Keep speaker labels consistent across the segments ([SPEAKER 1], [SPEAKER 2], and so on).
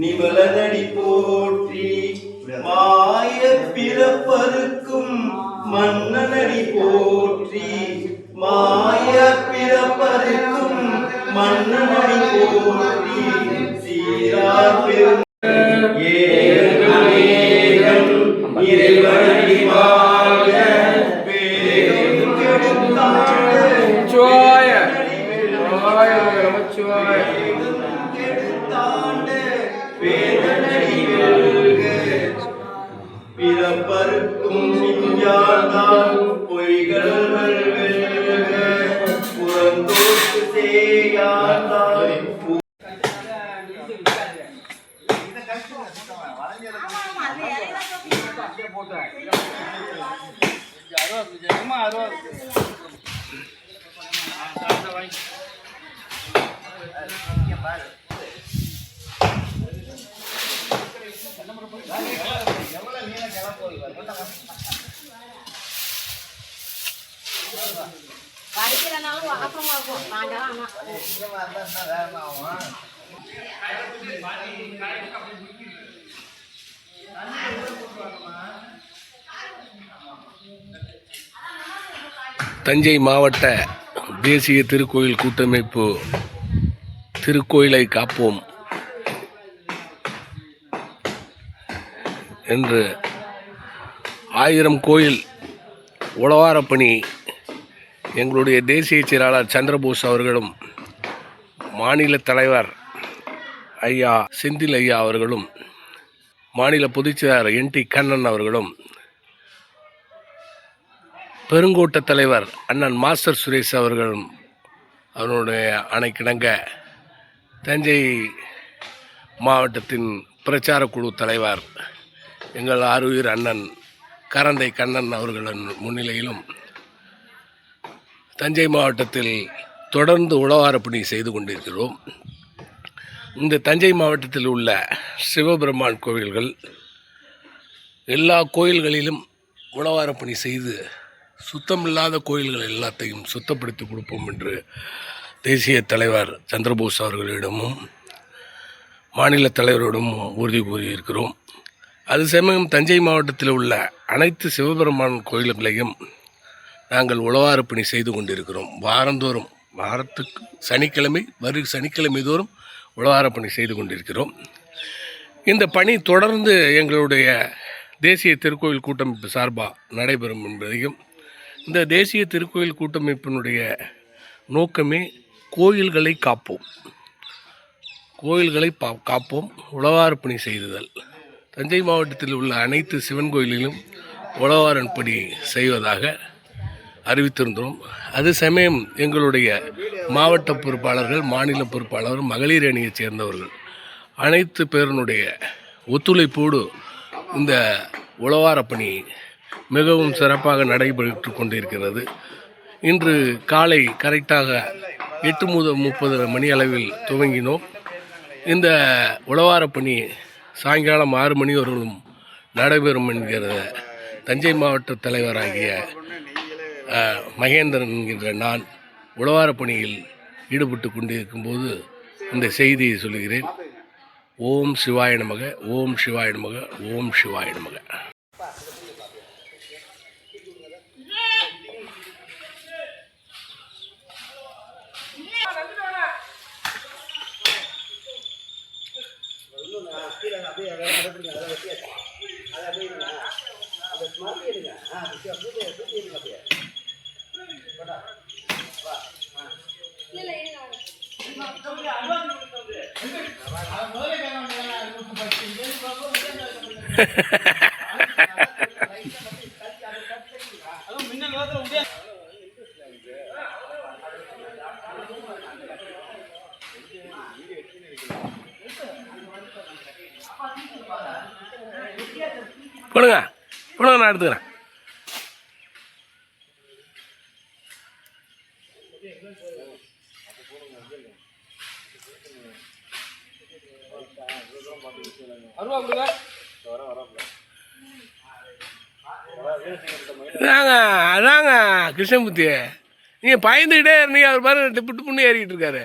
[SPEAKER 1] நிவலனடி போற்றி மாய பிறப்பருக்கும் மன்னனடி போற்றி மாய பிறப்பருக்கும் மன்னனடி போற்றி சீரா பெரும் ஏ
[SPEAKER 2] நமச்சிவாய
[SPEAKER 1] கெடுத்தாண்ட வேதனடி வெல்க பிறப்பருக்கும் விஞ்ஞானால் பொய்கள்
[SPEAKER 2] தஞ்சை மாவட்ட தேசிய திருக்கோயில் கூட்டமைப்பு திருக்கோயிலை காப்போம் என்று ஆயிரம் கோயில் உழவாரப் பணி எங்களுடைய தேசிய செயலாளர் சந்திரபோஸ் அவர்களும் மாநில தலைவர் ஐயா செந்தில் ஐயா அவர்களும் மாநில பொதுச்செயலாளர் என் டி கண்ணன் அவர்களும் பெருங்கோட்ட தலைவர் அண்ணன் மாஸ்டர் சுரேஷ் அவர்களும் அவருடைய அணைக்கிணங்க தஞ்சை மாவட்டத்தின் பிரச்சார குழு தலைவர் எங்கள் ஆறுயிர் அண்ணன் கரந்தை கண்ணன் அவர்களின் முன்னிலையிலும் தஞ்சை மாவட்டத்தில் தொடர்ந்து உழவாரப்பணி செய்து கொண்டிருக்கிறோம். இந்த தஞ்சை மாவட்டத்தில் உள்ள சிவபெருமான் கோவில்கள் எல்லா கோயில்களிலும் உழவாரப்பணி செய்து சுத்தமில்லாத கோயில்கள் எல்லாத்தையும் சுத்தப்படுத்தி கொடுப்போம் என்று தேசிய தலைவர் சந்திரபோஸ் அவர்களிடமும் மாநில தலைவரிடமும் உறுதி கூறியிருக்கிறோம். அது சமயம் தஞ்சை மாவட்டத்தில் உள்ள அனைத்து சிவபெருமான் கோயில்களையும் நாங்கள் உழவாறு பணி செய்து கொண்டிருக்கிறோம். வாரந்தோறும் வாரத்துக்கு சனிக்கிழமை வரு சனிக்கிழமை தோறும் உழவார பணி செய்து கொண்டிருக்கிறோம். இந்த பணி தொடர்ந்து எங்களுடைய தேசிய திருக்கோயில் கூட்டமைப்பு சார்பாக நடைபெறும் என்பதையும் இந்த தேசிய திருக்கோயில் கூட்டமைப்பினுடைய நோக்கமே கோயில்களை காப்போம். கோயில்களை பா காப்போம். உழவார பணி செய்துதல். தஞ்சை மாவட்டத்தில் உள்ள அனைத்து சிவன் கோயிலிலும் உழவாரன் பணி செய்வதாக அறிவித்திருந்தோம். அது சமயம் எங்களுடைய மாவட்ட பொறுப்பாளர்கள் மாநில பொறுப்பாளர் மகளிர் அணியைச் சேர்ந்தவர்கள் அனைத்து பேரனுடைய ஒத்துழைப்போடு இந்த உழவார பணி மிகவும் சிறப்பாக நடைபெற்று கொண்டிருக்கிறது. இன்று காலை கரெக்டாக எட்டு முதல் முப்பது மணி அளவில் துவங்கினோம். இந்த உழவார பணி சாயங்காலம் ஆறு மணி வரையிலும் நடைபெறும் என்கிற தஞ்சை மாவட்ட தலைவராகிய மகேந்திரன் என்கின்ற நான் உழவார பணியில் ஈடுபட்டு கொண்டிருக்கும்போது இந்த செய்தியை சொல்கிறேன் ஓம் சிவாய நமக ஓம் சிவாய நமக ஓம் சிவாய நமக. Ha ha ha ha. கொடுங்க கொடுங்க நான் எடுத்துக்கிறேன். அதாங்க அதாங்க கிருஷ்ணமூர்த்திய நீங்கள் பயந்துக்கிட்டே இருந்தீங்க அவர் பாருங்க டிப்பு டிப்புன்னு ஏறிக்கிட்டு இருக்காரு.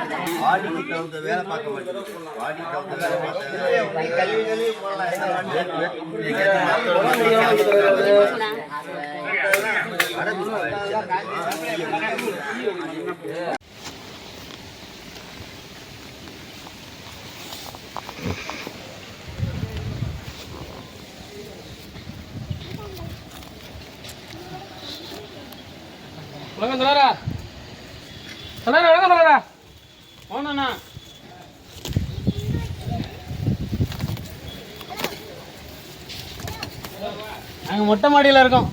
[SPEAKER 3] சத்தாது வாடிக்கு தகுந்த வேலை பார்க்க மாட்டேன் வாடிக்கு தகுந்த வேலை
[SPEAKER 2] வணக்கம் தலைவரா தலைவரா வணக்கம் தலைவரா
[SPEAKER 4] போனண்ணா நாங்கள் மொட்டை மாடியில் இருக்கோம்.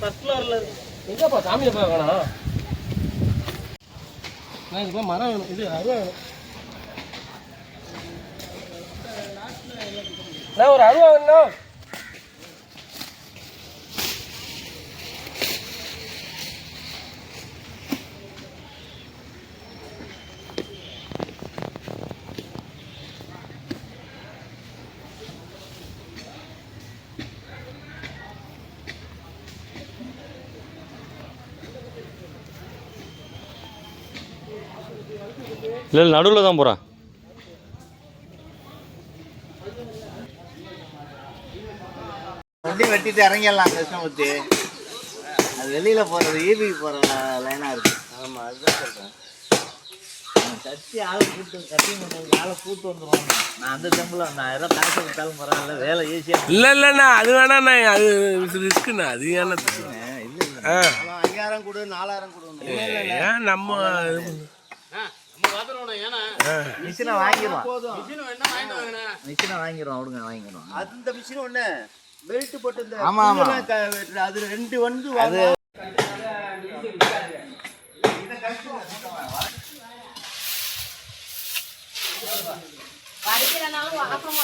[SPEAKER 4] ஃபர்ஸ்ட் ஃப்ளோர்ல இருக்கோம்
[SPEAKER 2] எங்கப்பா சாமியை பார்க்க வேணாம் நான் இதுக்கெல்லாம் மரம் வேணும். இது அருவா வேணும். நான் ஒரு அருவா வேணும்
[SPEAKER 5] இல்லை இல்லை நடுவில் தான் போகிறேன்
[SPEAKER 3] வண்டி வெட்டிட்டு இறங்கிடலாம் கிருஷ்ணமூர்த்தி. அது வெளியில போறது ஈபி போற லைனா இருக்கு. ஆமா அதுதான் சொல்றேன். கட்டி ஆளை கூட்டு கட்டி பண்ணுறதுக்கு ஆளை கூட்டு வந்துடுவாங்க நான் அந்த டெம்பிள் ஆயிரம் ரூபாய் காசு கொடுத்தாலும் பரவாயில்ல வேலை ஈஸியாக
[SPEAKER 2] இல்லை இல்லைண்ணா அது வேணாண்ணா அது ரிஸ்க்குண்ணா அது ஏன்னா
[SPEAKER 3] இல்லை இல்லை
[SPEAKER 2] ஆ.
[SPEAKER 3] ஐயாயிரம் கொடு நாலாயிரம் கொடு.
[SPEAKER 2] ஏன் நம்ம.
[SPEAKER 3] மிஷினை வாங்கிடுவான்.
[SPEAKER 1] அந்த மிஷின் ஒண்ணு பெல்ட் போட்டு இந்த
[SPEAKER 3] ஆமா, ஆமா.
[SPEAKER 1] புல்லெல்லாம் க- வெட்டுற, அது ரெண்டு வந்து
[SPEAKER 3] அது
[SPEAKER 6] படிக்கிறனாலும் அப்புறம்